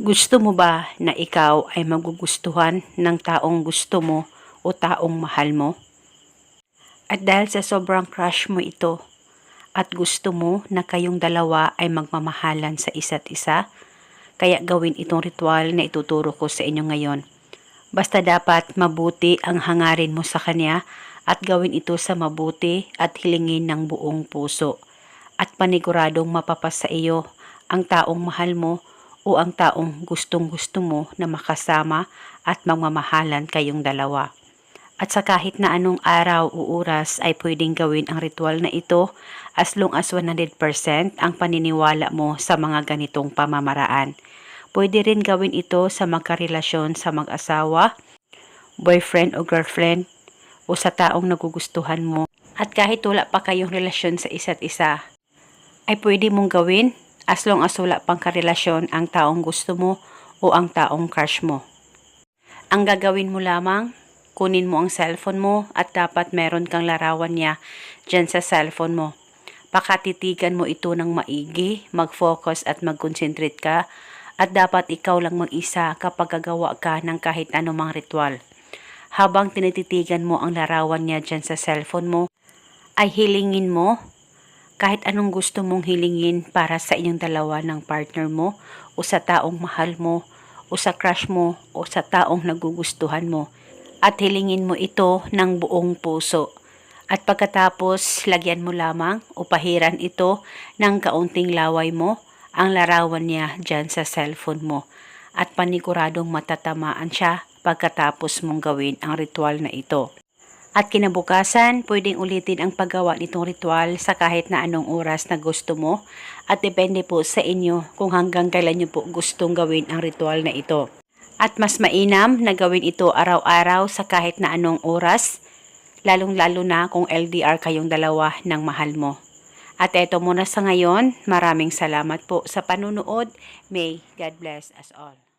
Gusto mo ba na ikaw ay magugustuhan ng taong gusto mo o taong mahal mo? At dahil sa sobrang crush mo ito at gusto mo na kayong dalawa ay magmamahalan sa isa't isa, kaya gawin itong ritual na ituturo ko sa inyo ngayon. Basta dapat mabuti ang hangarin mo sa kanya at gawin ito sa mabuti at hilingin ng buong puso. At paniguradong mapapas sa iyo ang taong mahal mo o ang taong gustong gusto mo na makasama at magmamahalan kayong dalawa. At sa kahit na anong araw o oras ay pwedeng gawin ang ritual na ito as long as 100% ang paniniwala mo sa mga ganitong pamamaraan. Pwede rin gawin ito sa magkarelasyon sa mag-asawa, boyfriend o girlfriend, o sa taong nagugustuhan mo. At kahit wala pa kayong relasyon sa isa't isa, ay pwede mong gawin as long as wala pang karelasyon ang taong gusto mo o ang taong crush mo. Ang gagawin mo lamang, kunin mo ang cellphone mo at dapat meron kang larawan niya dyan sa cellphone mo. Pakatitigan mo ito ng maigi, mag-focus at mag-concentrate ka at dapat ikaw lang mag-isa kapag gagawa ka ng kahit anumang ritual. Habang tinititigan mo ang larawan niya dyan sa cellphone mo, ay hilingin mo kahit anong gusto mong hilingin para sa inyong dalawa ng partner mo o sa taong mahal mo o sa crush mo o sa taong nagugustuhan mo at hilingin mo ito ng buong puso. At pagkatapos, lagyan mo lamang o pahiran ito ng kaunting laway mo ang larawan niya dyan sa cellphone mo at paniguradong matatamaan siya pagkatapos mong gawin ang ritual na ito. At kinabukasan, pwedeng ulitin ang paggawa nitong ritual sa kahit na anong oras na gusto mo at depende po sa inyo kung hanggang kailan nyo po gustong gawin ang ritual na ito. At mas mainam na gawin ito araw-araw sa kahit na anong oras, lalong-lalo na kung LDR kayong dalawa ng mahal mo. At eto muna sa ngayon, maraming salamat po sa panunood. May God bless us all.